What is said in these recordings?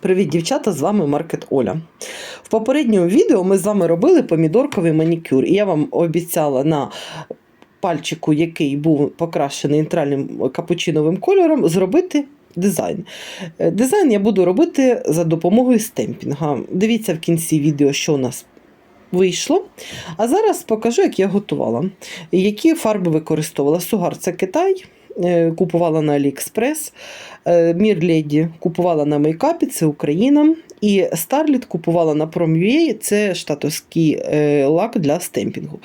Привіт, дівчата! З вами Маркет Оля. В попередньому відео ми з вами робили помідорковий манікюр, і я вам обіцяла на пальчику, який був покрашений нейтральним капучиновим кольором, зробити дизайн. Е, Дизайн я буду робити за допомогою стемпінга. Дивіться в кінці відео, що у нас вийшло. А зараз покажу, як я готувала. Які фарби використовувала. Сугар це Китай, купувала на Аліекспрес. Мірледі Мір Леді купувала на мейкапі, це Україна. І Starlit купувала на Prom.ua, це штатовський е, лак для стемпінгу.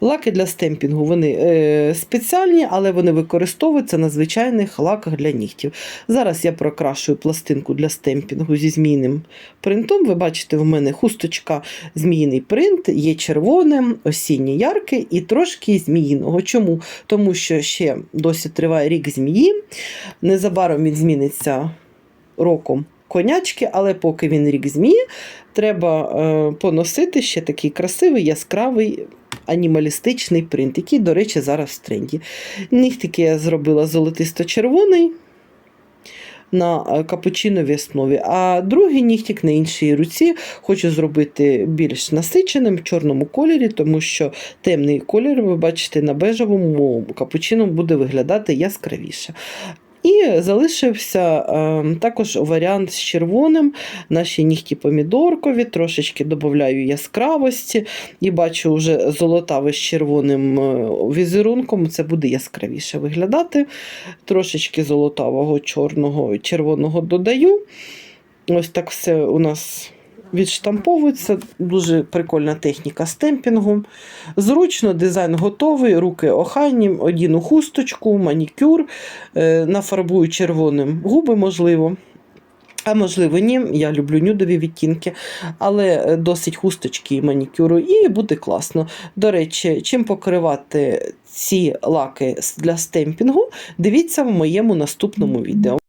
Лаки для стемпінгу вони е, спеціальні, але вони використовуються на звичайних лаках для нігтів. Зараз я прокрашую пластинку для стемпінгу зі змійним принтом. Ви бачите, в мене хусточка зміїний принт, є червоним, осіннє ярке і трошки зміїного. Чому? Тому що ще досі триває рік змії. Незабаром він зміниться роком конячки, але поки він рік змії, треба е, поносити ще такий красивий, яскравий. Анімалістичний принт, який, до речі, зараз в тренді. Нігтики я зробила золотисто-червоний на е, капучиновій основі, а другий нігтик на іншій руці хочу зробити більш насиченим в чорному кольорі, тому що темний колір, ви бачите, на бежевому капучино буде виглядати яскравіше. І залишився е, також варіант з червоним. Наші нігті помідоркові, трошечки додаю яскравості. І бачу вже золотавий з червоним е, візерунком. Це буде яскравіше виглядати. Трошечки золотавого, чорного, червоного додаю. Ось так все у нас відштамповується. Дуже прикольна техніка стемпінгу. Зручно, дизайн готовий, руки охайні, одіну хусточку, манікюр, е, нафарбую червоним губи, можливо. А можливо, ні, я люблю нюдові відтінки, але е, досить хусточки і манікюру, і буде класно. До речі, чим покривати ці лаки для стемпінгу, дивіться в моєму наступному відео.